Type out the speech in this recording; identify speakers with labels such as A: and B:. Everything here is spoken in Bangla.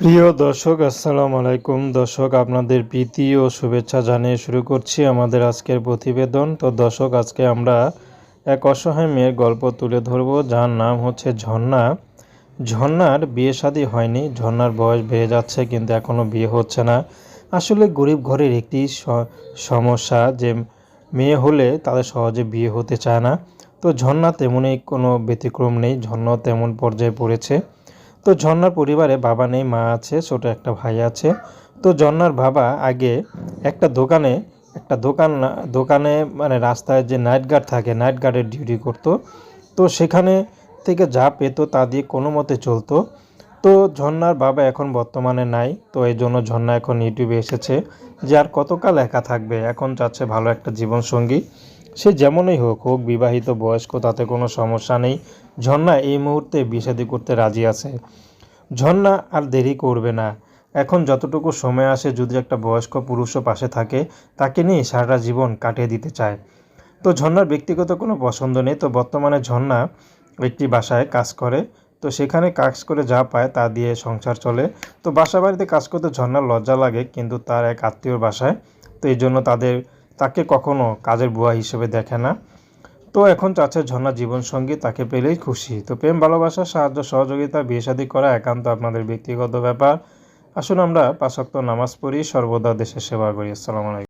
A: প্রিয় দর্শক, আসসালামু আলাইকুম। দর্শক, আপনাদের প্রীতি ও শুভেচ্ছা জানিয়ে শুরু করছি আমাদের আজকের প্রতিবেদন। তো দর্শক, আজকে আমরা এক অসহায় মেয়ের গল্প তুলে ধরব, যার নাম হচ্ছে ঝর্ণা। ঝর্ণার বিয়ে শাদী হয়নি, ঝর্ণার বয়স বেড়ে যাচ্ছে, কিন্তু এখনও বিয়ে হচ্ছে না। আসলে গরিব ঘরের একটি সমস্যা, যে মেয়ে হলে তাদের সহজে বিয়ে হতে চায় না। তো ঝর্ণা তেমনই কোনো ব্যতিক্রম নেই, ঝর্ণাও তেমন পর্যায়ে পড়েছে। তো ঝর্ণার পরিবারে বাবা নেই, মা আছে, ছোট একটা ভাই আছে। তো ঝর্নার বাবা আগে একটা দোকানে, একটা দোকান দোকানে মানে রাস্তায় যে নাইট গার্ড থাকে, নাইট গার্ডের ডিউটি করতো। তো সেখানে থেকে যা পেতো তা দিয়ে কোনো মতে চলতো। তো ঝর্ণার বাবা এখন বর্তমানে নাই, তো এই জন্য ঝর্ণা এখন ইউটিউবে এসেছে যে আর কতকাল একা থাকবে? এখন চাচ্ছে ভালো একটা জীবনসঙ্গী। সে যেমনই হোক হোক বিবাহিত, বয়স্ক, তাতে কোনো সমস্যা নেই। ঝর্ণা এই মুহূর্তে বিষাদি করতে রাজি আছে। ঝর্ণা আর দেরি করবে না। এখন যতটুকু সময় আসে, যদি একটা বয়স্ক পুরুষও পাশে থাকে, তাকে নিয়ে সারাটা জীবন কাটিয়ে দিতে চায়। তো ঝর্ণার ব্যক্তিগত কোনো পছন্দ নেই। তো বর্তমানে ঝর্ণা একটি বাসায় কাজ করে। তো সেখানে কাজ করে যা পায় তা দিয়ে সংসার চলে। তো বাসা বাড়িতে কাজ করতে ঝর্ণার লজ্জা লাগে, কিন্তু তার এক আত্মীয়র বাসায়। তো এই জন্য তাদের তাকে কখনো কাজের বুয়া হিসেবে দেখে না। তো এখন চাচ্ছে ঝর্ণা জীবনসঙ্গী তাকে পেলেই খুশি। তো প্রেম, ভালোবাসা, সাহায্য, সহযোগিতা, বিয়ে শাদী করা একান্ত আপনাদের ব্যক্তিগত ব্যাপার। আসুন আমরা পাশক্ত নামাজ পড়ি, সর্বদা দেশের সেবা করি। আসসালামু আলাইকুম।